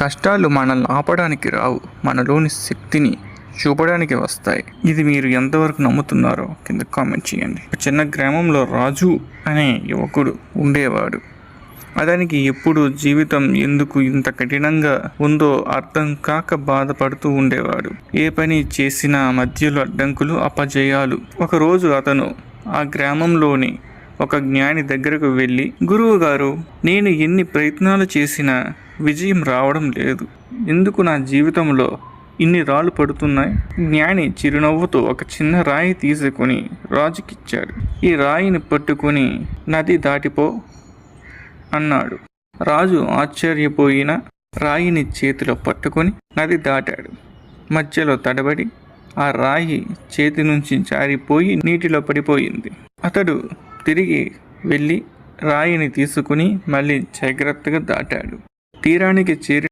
కష్టాలు మనల్ని ఆపడానికి రావు మనలోని శక్తిని చూపడానికి వస్తాయి. ఇది మీరు ఎంతవరకు నమ్ముతున్నారో కింద కామెంట్ చేయండి. చిన్న గ్రామంలో రాజు అనే యువకుడు ఉండేవాడు. అతనికి ఎప్పుడు జీవితం ఎందుకు ఇంత కఠినంగా ఉందో అర్థం కాక బాధపడుతూ ఉండేవాడు. ఏ పని చేసినా మధ్యలో అడ్డంకులు అపజయాలు. ఒకరోజు అతను ఆ గ్రామంలోని ఒక జ్ఞాని దగ్గరకు వెళ్ళి గురువు గారు నేను ఎన్ని ప్రయత్నాలు చేసినా విజయం రావడం లేదు. ఎందుకు నా జీవితంలో ఇన్ని రాళ్ళు పడుతున్నాయి? జ్ఞాని చిరునవ్వుతో ఒక చిన్న రాయి తీసుకొని రాజుకిచ్చాడు. ఈ రాయిని పట్టుకొని నది దాటిపో అన్నాడు. రాజు ఆశ్చర్యపోయిన రాయిని చేతిలో పట్టుకొని నది దాటాడు. మధ్యలో తడబడి ఆ రాయి చేతి నుంచి జారిపోయి నీటిలో పడిపోయింది. అతడు తిరిగి వెళ్ళి రాయిని తీసుకుని మళ్ళీ జాగ్రత్తగా దాటాడు. తీరానికి చేరి